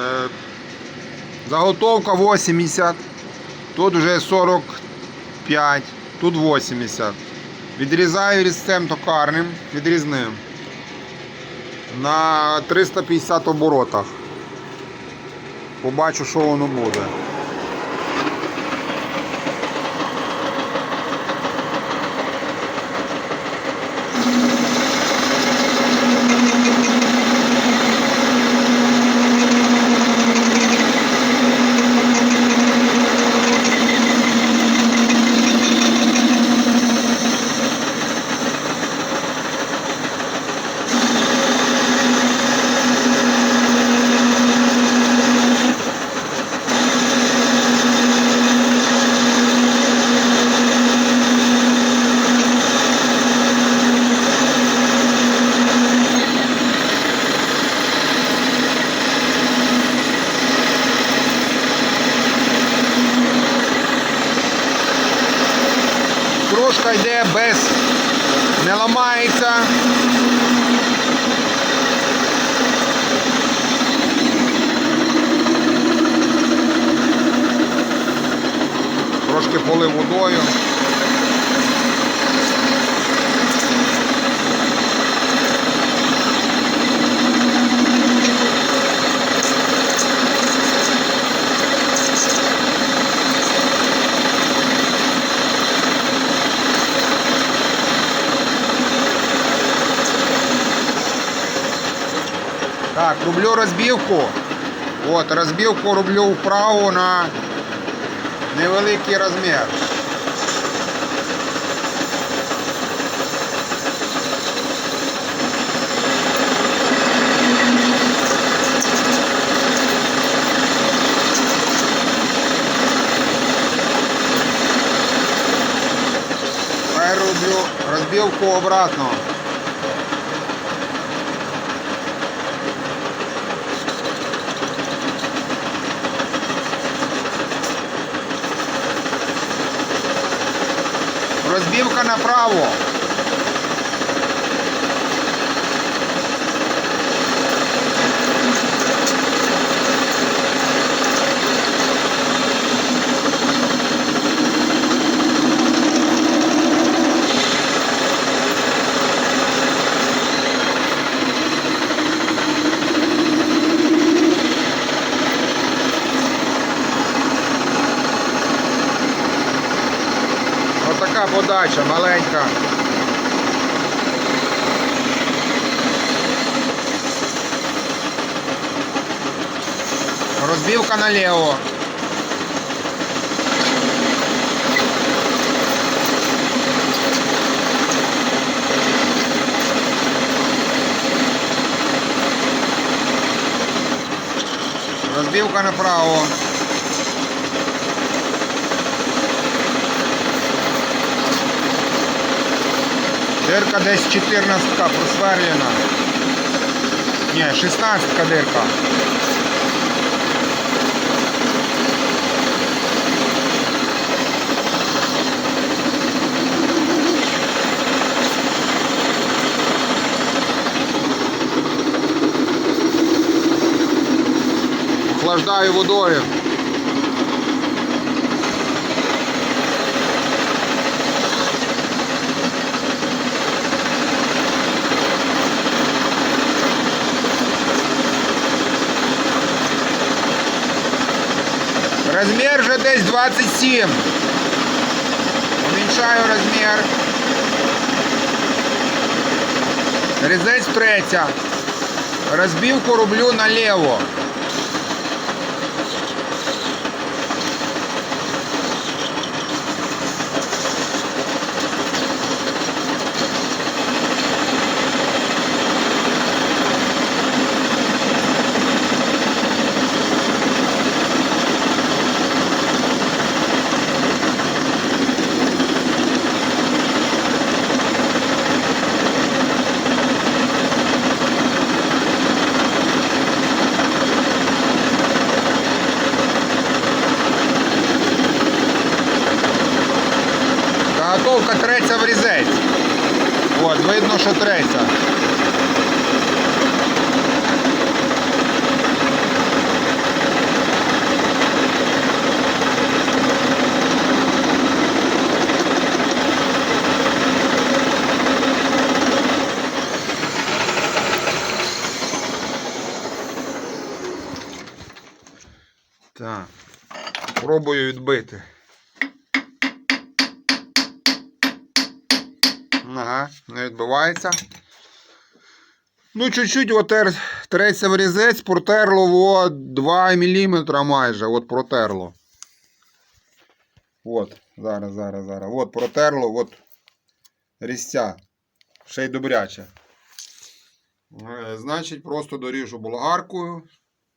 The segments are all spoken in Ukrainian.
Е, Заготовка 80. Тут вже 45, тут 80. Відрізаю різцем токарним, відрізним. На 350 оборотах. Побачу, що воно буде. Кружка йде без, не ламається. Трошки полив водою. Так, роблю розбивку. От, розбивку роблю вправо на невеликий розмір. Роблю розбивку обратно. Розбивка направо. Отака подача маленька. Розбивка наліво. Розбивка направо. Дирка десь 14 просверлена. Ні, 16 дирка. Охлаждаю водою. Размер же десь 27. Уменьшаю размер. Різець третя. Розбивку роблю наліво. Лодка треться в різець. От, видно, що треться. Так, пробую відбити. Ага, не відбивається. Ну, чуть-чуть отер, треться в різець, протерло о, 2 мм майже. От протерло. От, зараз, зараз, зараз. От протерло, от різця. Ще й добряче. Е, Значить, просто доріжу болгаркою.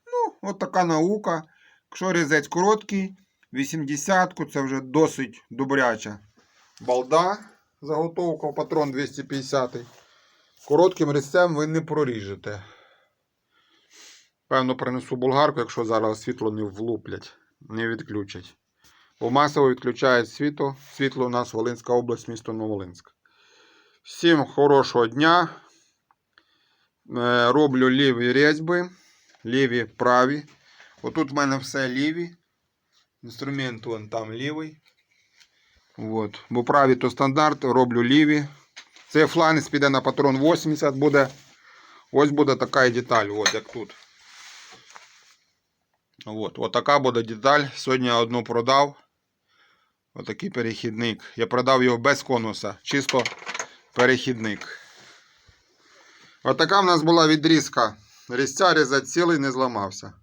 Ну, от така наука. Якщо різець короткий, 80-ку це вже досить добряча балда. Заготовка патрон 250. Коротким різцем ви не проріжете. Певно, принесу болгарку, якщо зараз світло не влуплять, не відключать. Бо масово відключають світло. Світло у нас Волинська область, місто Новолинськ. Всім хорошого дня. Е, Роблю ліві різьби, ліві праві. Отут в мене все ліві. Інструмент вон там лівий. От. Бо праві то стандарт, роблю ліві. Цей фланець піде на патрон 80 буде. Ось буде така деталь, от як тут. От, от така буде деталь. Сьогодні я одну продав. Отакий перехідник. Я продав його без конуса. Чисто перехідник. Отака в нас була відрізка. Різця різать цілий не зламався.